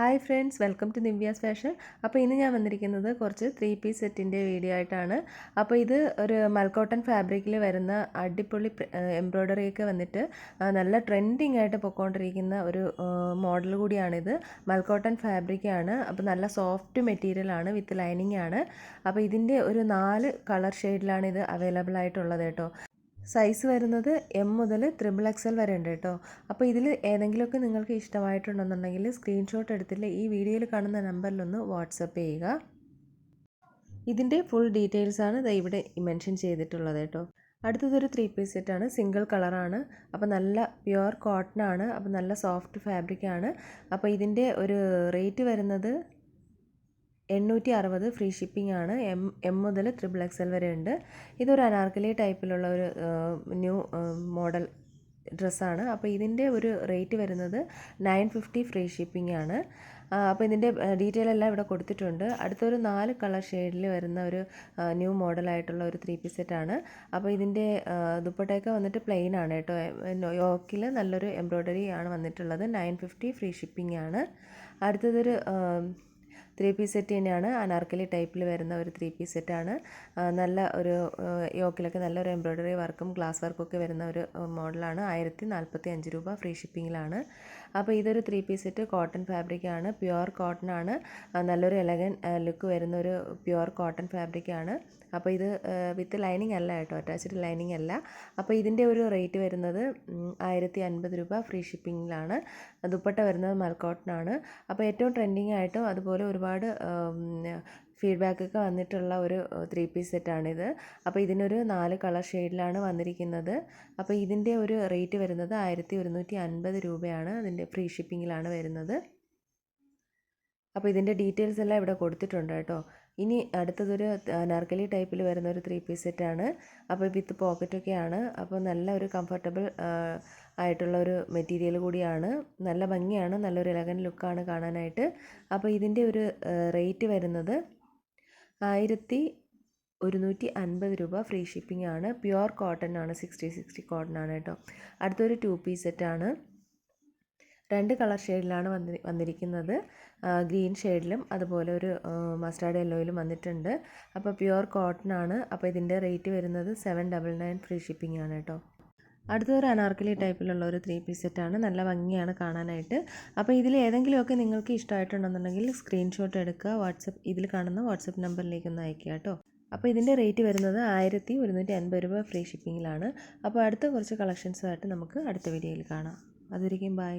Hi friends welcome to Nivya's fashion അപ്പോൾ ഇന്ന് ഞാൻ വന്നിരിക്കുന്നത് കുറച്ച് ത്രീ പീസ് സെറ്റിന്റെ വീഡിയോ ആയിട്ടാണ്. അപ്പോൾ ഇത് ഒരു മൽക്കോട്ടൺ ഫാബ്രിക്കിൽ വരുന്ന അടിപൊളി എംബ്രോയ്ഡറി ഒക്കെ വന്നിട്ട് നല്ല ട്രെൻഡിങ് ആയിട്ട് പൊയ്ക്കൊണ്ടിരിക്കുന്ന ഒരു മോഡൽ കൂടിയാണിത്. മൽക്കോട്ടൺ ഫാബ്രിക്കാണ് അപ്പോൾ നല്ല സോഫ്റ്റ് മെറ്റീരിയൽ ആണ് വിത്ത് ലൈനിങ് ആണ്. അപ്പോൾ ഇതിന്റെ ഒരു നാല് കളർ ഷെയ്ഡിലാണ് ഇത് അവൈലബിൾ ആയിട്ടുള്ളത് കേട്ടോ. സൈസ് വരുന്നത് എം മുതൽ ത്രിബിൾ എക്സൽ വരെ ഉണ്ട് കേട്ടോ. അപ്പോൾ ഇതിൽ ഏതെങ്കിലുമൊക്കെ നിങ്ങൾക്ക് ഇഷ്ടമായിട്ടുണ്ടെന്നുണ്ടെങ്കിൽ സ്ക്രീൻഷോട്ട് എടുത്തിട്ട് ഈ വീഡിയോയിൽ കാണുന്ന നമ്പറിലൊന്ന് വാട്സപ്പ് ചെയ്യുക. ഇതിന്റെ ഫുൾ ഡീറ്റെയിൽസ് ആണ് ഇവിടെ മെൻഷൻ ചെയ്തിട്ടുള്ളത് കേട്ടോ. അടുത്തതൊരു ത്രീ പീസ് സെറ്റാണ് സിംഗിൾ കളറാണ് അപ്പോൾ നല്ല പ്യുവർ കോട്ടൺ ആണ്. അപ്പോൾ നല്ല സോഫ്റ്റ് ഫാബ്രിക് ആണ്. അപ്പോൾ ഇതിന്റെ ഒരു റേറ്റ് വരുന്നത് എണ്ണൂറ്റി അറുപത് ഫ്രീ ഷിപ്പിംഗ് ആണ് എം എം മുതൽ ത്രിബിൾ എക്സ് എൽ വരെ ഉണ്ട്. ഇതൊരു അനാർക്കലി ടൈപ്പിലുള്ള ഒരു ന്യൂ മോഡൽ ഡ്രസ്സാണ്. അപ്പോൾ ഇതിന്റെ ഒരു റേറ്റ് വരുന്നത് നയൻ ഫിഫ്റ്റി ഫ്രീ ഷിപ്പിംഗ് ആണ് അപ്പോൾ ഇതിന്റെ ഡീറ്റെയിൽ എല്ലാം ഇവിടെ കൊടുത്തിട്ടുണ്ട്. അടുത്തൊരു നാല് കളർ ഷെയ്ഡിൽ വരുന്ന ഒരു ന്യൂ മോഡലായിട്ടുള്ള ഒരു ത്രീ പീസ് സെറ്റാണ്. അപ്പോൾ ഇതിന്റെ ദുപ്പട്ടയൊക്കെ വന്നിട്ട് പ്ലെയിൻ ആണ് കേട്ടോ. യോക്കിൽ നല്ലൊരു എംബ്രോയ്ഡറി ആണ് വന്നിട്ടുള്ളത്. നയൻ ഫിഫ്റ്റി ഫ്രീ ഷിപ്പിംഗ് ആണ് അടുത്തതൊരു ത്രീ പീസ് സെറ്റ് തന്നെയാണ്. അനാർക്കലി ടൈപ്പിൽ വരുന്ന ഒരു ത്രീ പീസ് സെറ്റാണ് നല്ല ഒരു യോക്കിലൊക്കെ നല്ലൊരു എംബ്രോയ്ഡറി വർക്കും ഗ്ലാസ് വർക്കും ഒക്കെ വരുന്ന ഒരു മോഡലാണ്. ആയിരത്തി നാൽപ്പത്തി അഞ്ച് രൂപ ഫ്രീ ഷിപ്പിങ്ങിലാണ്. അപ്പോൾ ഇതൊരു ത്രീ പീസ് സെറ്റ് കോട്ടൺ ഫാബ്രിക്കാണ് പ്യുവർ കോട്ടൺ ആണ്. നല്ലൊരു എലഗൻ ലുക്ക് വരുന്ന ഒരു പ്യുവർ കോട്ടൺ ഫാബ്രിക്കാണ് അപ്പോൾ ഇത് വിത്ത് ലൈനിങ് അല്ല കേട്ടോ. അറ്റാച്ച്ഡ് ലൈനിങ് അല്ല. അപ്പോൾ ഇതിന്റെ ഒരു റേറ്റ് വരുന്നത് ആയിരത്തി അൻപത് രൂപ ഫ്രീ ഷിപ്പിങ്ങിലാണ് ദുപ്പട്ട വരുന്നത് മൽക്കോട്ടൺ ആണ് അപ്പോൾ ഏറ്റവും ട്രെൻഡിങ് ആയിട്ടും അതുപോലെ ഒരുപാട് ഫീഡ്ബാക്ക് ഒക്കെ വന്നിട്ടുള്ള ഒരു ത്രീ പീസ് സെറ്റാണിത്. അപ്പോൾ ഇതിനൊരു നാല് കളർ ഷെയ്ഡിലാണ് വന്നിരിക്കുന്നത്. അപ്പോൾ ഇതിന്റെ ഒരു റേറ്റ് വരുന്നത് ആയിരത്തി ഒരുന്നൂറ്റി അൻപത് രൂപയാണ്. അതിന്റെ ഫ്രീ ഷിപ്പിങ്ങിലാണ് വരുന്നത്. അപ്പോൾ ഇതിന്റെ ഡീറ്റെയിൽസ് എല്ലാം ഇവിടെ കൊടുത്തിട്ടുണ്ട് കേട്ടോ. ഇനി അടുത്തതൊരു നർക്കലി ടൈപ്പിൽ വരുന്ന ഒരു ത്രീ പീസ് സെറ്റാണ്. അപ്പോൾ വിത്ത് പോക്കറ്റൊക്കെയാണ് അപ്പോൾ നല്ല ഒരു കംഫർട്ടബിൾ ആയിട്ടുള്ള ഒരു മെറ്റീരിയൽ കൂടിയാണ്. നല്ല ഭംഗിയാണ്. നല്ലൊരു ഇലകൻ ലുക്കാണ് കാണാനായിട്ട്. അപ്പോൾ ഇതിന്റെ ഒരു റേറ്റ് വരുന്നത് ആയിരത്തി ഒരുന്നൂറ്റി അൻപത് രൂപ ഫ്രീ ഷിപ്പിംഗ് ആണ്. പ്യുവർ കോട്ടൺ ആണ് സിക്സ്റ്റി സിക്സ്റ്റി കോട്ടൺ ആണ് കേട്ടോ. അടുത്തൊരു ടു പീസ് സെറ്റാണ് രണ്ട് കളർ ഷെയ്ഡിലാണ് വന്നി വന്നിരിക്കുന്നത്. ഗ്രീൻ ഷെയ്ഡിലും അതുപോലെ ഒരു മസ്റ്റാർഡ് യെല്ലോയിലും വന്നിട്ടുണ്ട്. അപ്പോൾ പ്യുവർ കോട്ടൺ ആണ്. അപ്പോൾ ഇതിന്റെ റേറ്റ് വരുന്നത് seven double nine free shipping ആണ് കേട്ടോ. അടുത്തൊരു അനാർക്കലി ടൈപ്പിലുള്ള ഒരു ത്രീ പീസ് സെറ്റാണ്. നല്ല ഭംഗിയാണ് കാണാനായിട്ട്. അപ്പോൾ ഇതിൽ ഏതെങ്കിലുമൊക്കെ നിങ്ങൾക്ക് ഇഷ്ടമായിട്ടുണ്ടെന്നുണ്ടെങ്കിൽ സ്ക്രീൻഷോട്ട് എടുക്കുക വാട്സപ്പ് ഇതിൽ കാണുന്ന വാട്സപ്പ് നമ്പറിലേക്ക് ഒന്ന് അയക്കുക കേട്ടോ. അപ്പോൾ ഇതിന്റെ റേറ്റ് വരുന്നത് ആയിരത്തി ഒരുന്നൂറ്റി അൻപത് രൂപ ഫ്രീ ഷിപ്പിങ്ങിലാണ്. അപ്പോൾ അടുത്ത കുറച്ച് കളക്ഷൻസുമായിട്ട് നമുക്ക് അടുത്ത വീഡിയോയിൽ കാണാം. അതൊരിക്കും ബൈ.